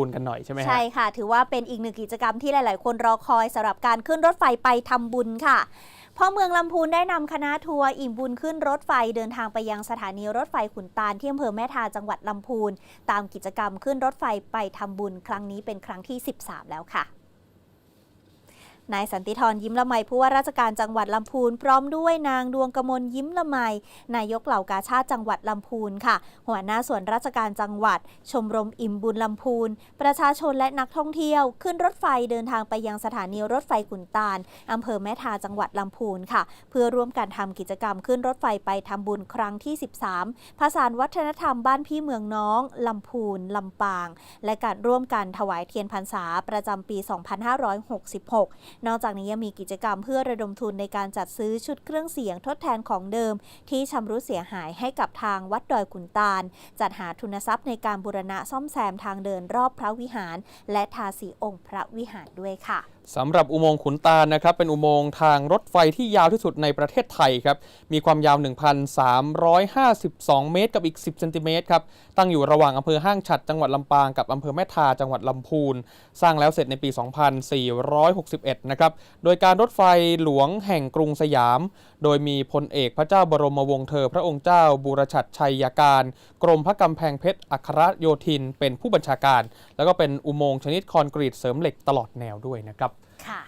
บุญกันหน่อยใช่ไหมใช่ค่ะ ถือว่าเป็นอีกหนึ่งกิจกรรมที่หลาย ๆ คนรอคอยสำหรับการขึ้นรถไฟไปทำบุญค่ะพ่อเมืองลำพูนได้นำคณะทัวร์อิ่มบุญขึ้นรถไฟเดินทางไปยังสถานีรถไฟขุนตาลที่อำเภอแม่ทาจังหวัดลำพูน ตามกิจกรรมขึ้นรถไฟไปทำบุญครั้งนี้เป็นครั้งที่ 13 แล้วค่ะ นายสันติธรยิ้มละไมผู้ว่าราชการจังหวัดลำพูน พร้อมด้วยนางดวงกมลยิ้มละไมนายกเหล่ากาชาติจังหวัดลำพูนค่ะ หัวหน้าส่วนราชการจังหวัด ชมรมอิ่มบุญลำพูน ประชาชนและนักท่องเที่ยว ขึ้นรถไฟเดินทางไปยังสถานีรถไฟขุนตาลอำเภอแม่ทาจังหวัดลำพูนค่ะ เพื่อร่วมกันทำกิจกรรมขึ้นรถไฟไปทำบุญครั้งที่ 13ผสานวัฒนธรรมบ้านพี่เมืองน้องลำพูนลำปาง และการร่วมกันถวายเทียนพรรษาประจำปี 2566นอกจากนี้ยังมีกิจกรรมเพื่อระดมทุนในการจัดซื้อชุดเครื่องเสียงทดแทนของเดิม ที่ชำรุดเสียหายให้กับทางวัดดอยขุนตาล จัดหาทุนทรัพย์ในการบูรณะซ่อมแซมทางเดินรอบพระวิหาร และทาสีองค์พระวิหารด้วยค่ะ สำหรับอุโมงค์ขุนตาลนะครับเป็นอุโมงค์ทางรถไฟที่ยาวที่สุดในประเทศไทยครับมีความยาว 1,352 เมตร กับอีก 10 เซนติเมตรครับตั้งอยู่ระหว่างอำเภอห้างฉัดจังหวัดลำปางกับอำเภอแม่ทาจังหวัดลำพูน สร้างแล้วเสร็จในปี 2461 นะครับโดยการรถไฟหลวงแห่งกรุงสยาม โดยมีพลเอกพระเจ้าบรมวงศ์เธอ พระองค์เจ้าบูรชัดชัยยาการ กรมพระกำแพงเพชรอัครโยธิน เป็นผู้บัญชาการ แล้วก็เป็นอุโมงค์ชนิดคอนกรีตเสริมเหล็กตลอดแนวด้วยนะครับ ค่ะ